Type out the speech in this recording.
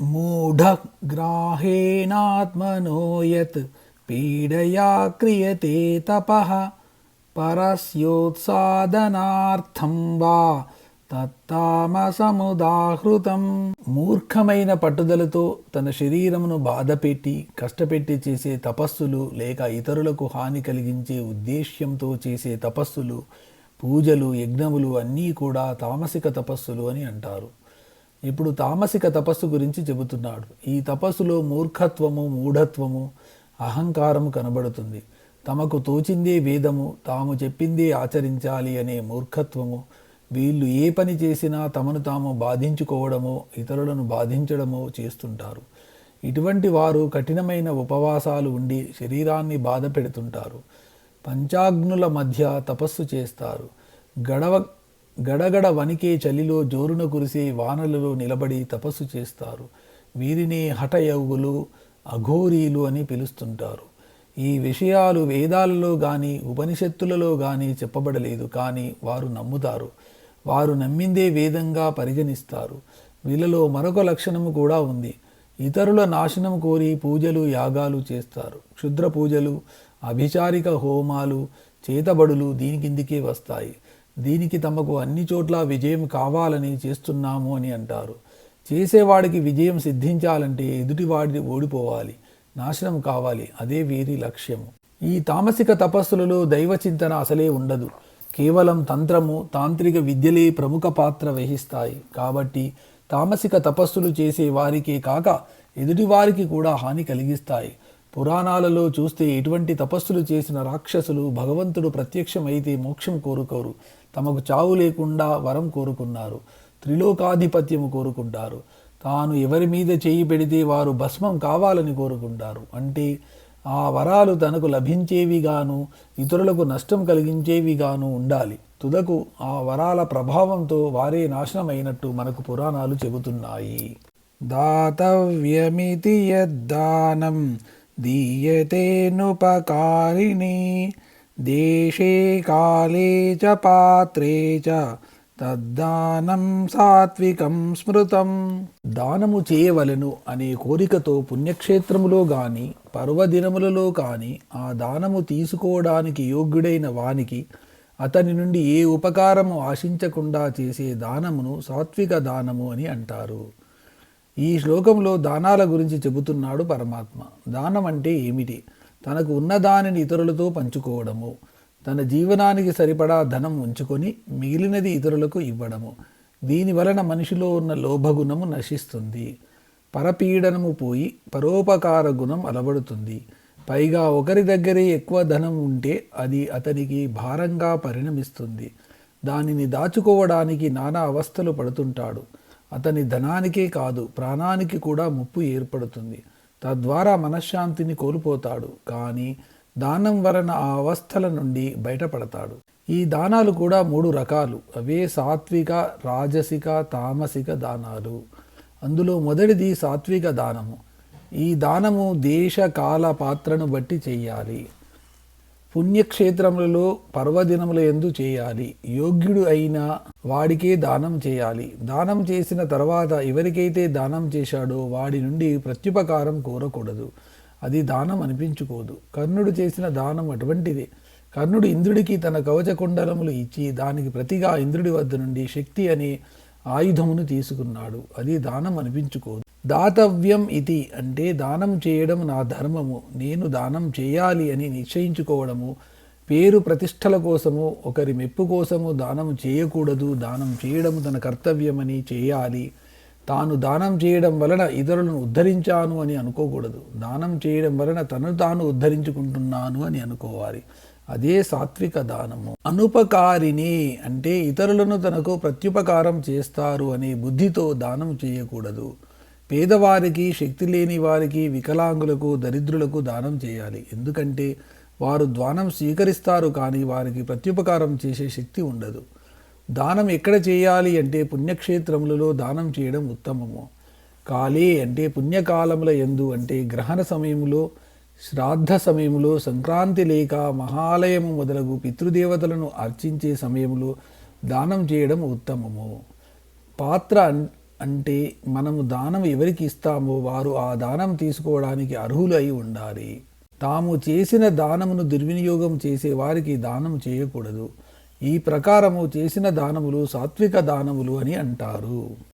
मूढग्राहेणात्मनो यत् पीडया क्रियते तपः పరస్యోత్సాదనార్థం వా తత్తామసముదాహృతం మూర్ఖమైన పట్టుదలతో తన శరీరమును బాధపెట్టి కష్టపెట్టి చేసే తపస్సులు లేక ఇతరులకు హాని కలిగించే ఉద్దేశ్యంతో చేసే తపస్సులు పూజలు యజ్ఞములు అన్నీ కూడా తామసిక తపస్సులు అని అంటారు ఇప్పుడు తామసిక తపస్సు గురించి చెబుతున్నాడు. ఈ తపస్సులో మూర్ఖత్వము మూఢత్వము అహంకారము కనబడుతుంది. తమకు తోచిందే వేదము తాము చెప్పిందే ఆచరించాలి అనే మూర్ఖత్వము. వీళ్ళు ఏ పని చేసినా తమను తాము బాధించుకోవడమో ఇతరులను బాధించడమో చేస్తుంటారు. ఇటువంటి వారు కఠినమైన ఉపవాసాలు ఉండి శరీరాన్ని బాధ పెడుతుంటారు. పంచాగ్నుల మధ్య తపస్సు చేస్తారు. గడవ గడగడ వణికే చలిలో జోరున కురిసే వానలలో నిలబడి తపస్సు చేస్తారు. వీరిని హఠయవులు అఘోరీలు అని పిలుస్తుంటారు. ఈ విషయాలు వేదాలలో కానీ ఉపనిషత్తులలో కానీ చెప్పబడలేదు. కానీ వారు నమ్ముతారు. వారు నమ్మిందే వేదంగా పరిగణిస్తారు. వీళ్ళలో మరొక లక్షణము కూడా ఉంది. ఇతరుల నాశనం కోరి పూజలు యాగాలు చేస్తారు. క్షుద్ర పూజలు అభిచారిక హోమాలు చేతబడులు దీని కిందికే వస్తాయి. దీనికి తమకు అన్ని చోట్ల విజయం కావాలని చేస్తున్నాము అని అంటారు. చేసేవాడికి విజయం సిద్ధించాలంటే ఎదుటివాడిని ఓడిపోవాలి నాశనం కావాలి అదే వీరి లక్ష్యము. ఈ తామసిక తపస్సులలో దైవ చింతన అసలే ఉండదు. కేవలం తంత్రము తాంత్రిక విద్యలే ప్రముఖ పాత్ర వహిస్తాయి. కాబట్టి తామసిక తపస్సులు చేసే వారికే కాక ఎదుటివారికి కూడా హాని కలిగిస్తాయి. పురాణాలలో చూస్తే ఎటువంటి తపస్సులు చేసిన రాక్షసులు భగవంతుడు ప్రత్యక్షమైతే మోక్షం కోరుకోరు. తమకు చావు లేకుండా వరం కోరుకున్నారు. త్రిలోకాధిపత్యము కోరుకుంటారు. తాను ఎవరి మీద చేయి పెడితే వారు భస్మం కావాలని కోరుకుంటారు. అంటే ఆ వరాలు తనకు లభించేవిగాను ఇతరులకు నష్టం కలిగించేవిగాను ఉండాలి. తుదకు ఆ వరాల ప్రభావంతో వారే నాశనమైనట్టు మనకు పురాణాలు చెబుతున్నాయి. దాతవ్యమితి యద్దానం. దీయతేనుపకారిణి దేశే కాళే చ పాత్రే చ తద్దానం సాత్వికం స్మృతం దానము చేయవలెను అనే కోరికతో పుణ్యక్షేత్రములో గాని పర్వదినములలో కాని ఆ దానము తీసుకోవడానికి యోగ్యుడైన వానికి అతని నుండి ఏ ఉపకారము ఆశించకుండా చేసే దానమును సాత్విక దానము అని అంటారు. ఈ శ్లోకంలో దానాల గురించి చెబుతున్నాడు పరమాత్మ. దానం అంటే ఏమిటి? తనకు ఉన్న దానిని ఇతరులతో పంచుకోవడము తన జీవనానికి సరిపడా ధనం ఉంచుకొని మిగిలినది ఇతరులకు ఇవ్వడము. దీని వలన మనిషిలో ఉన్న లోభగుణము నశిస్తుంది. పరపీడనము పోయి పరోపకార గుణం అలవడుతుంది. పైగా ఒకరి దగ్గరే ఎక్కువ ధనం ఉంటే అది అతనికి భారంగా పరిణమిస్తుంది. దానిని దాచుకోవడానికి నానా అవస్థలు పడుతుంటాడు. అతని ధనానికే కాదు ప్రాణానికి కూడా ముప్పు ఏర్పడుతుంది. తద్వారా మనశ్శాంతిని కోల్పోతాడు కానీ దానం వలన ఆ అవస్థల నుండి బయటపడతాడు. ఈ దానాలు కూడా మూడు రకాలు. అవే సాత్విక రాజసిక తామసిక దానాలు. అందులో మొదటిది సాత్విక దానము. ఈ దానము దేశ కాల పాత్రను బట్టి చేయాలి. పుణ్యక్షేత్రములలో పర్వదినముల ఎందు చేయాలి. యోగ్యుడు అయిన వాడికే దానం చేయాలి. దానం చేసిన తర్వాత ఎవరికైతే దానం చేశాడో వాడి నుండి ప్రత్యుపకారం కోరకూడదు. అది దానం అనిపించుకోదు. కర్ణుడు చేసిన దానం అటువంటిదే. కర్ణుడు ఇంద్రుడికి తన కవచకుండలములు ఇచ్చి దానికి ప్రతిగా ఇంద్రుడి వద్ద నుండి శక్తి అనే ఆయుధమును తీసుకున్నాడు. అది దానం అనిపించుకోదు. దాతవ్యం ఇది అంటే దానం చేయడం నా ధర్మము నేను దానం చేయాలి అని నిశ్చయించుకోవడము. పేరు ప్రతిష్టల కోసము ఒకరి మెప్పు కోసము దానం చేయకూడదు. దానం చేయడం తన కర్తవ్యమని చేయాలి. తాను దానం చేయడం వలన ఇతరులను ఉద్ధరించాను అని అనుకోకూడదు. దానం చేయడం వలన తను తాను ఉద్ధరించుకుంటున్నాను అని అనుకోవాలి. అదే సాత్విక దానము. అనుపకారిని అంటే ఇతరులను తనకు ప్రత్యుపకారం చేస్తారు అనే బుద్ధితో దానం చేయకూడదు. పేదవారికి శక్తి లేని వారికి వికలాంగులకు దరిద్రులకు దానం చేయాలి. ఎందుకంటే వారు ద్వానం స్వీకరిస్తారు కానీ వారికి ప్రత్యుపకారం చేసే శక్తి ఉండదు. దానం ఎక్కడ చేయాలి అంటే పుణ్యక్షేత్రములలో దానం చేయడం ఉత్తమము. కాలే అంటే పుణ్యకాలముల ఎందు అంటే గ్రహణ సమయంలో శ్రాద్ధ సమయంలో సంక్రాంతి లేక మహాలయము మొదలగు పితృదేవతలను అర్చించే సమయంలో దానం చేయడం ఉత్తమము. పాత్ర అంటే మనము దానం ఎవరికి ఇస్తామో వారు ఆ దానం తీసుకోవడానికి అర్హులు అయి ఉండాలి. తాము చేసిన దానమును దుర్వినియోగం చేసే వారికి దానం చేయకూడదు. ఈ ప్రకారము చేసిన దానములు సాత్విక దానములు అని అంటారు.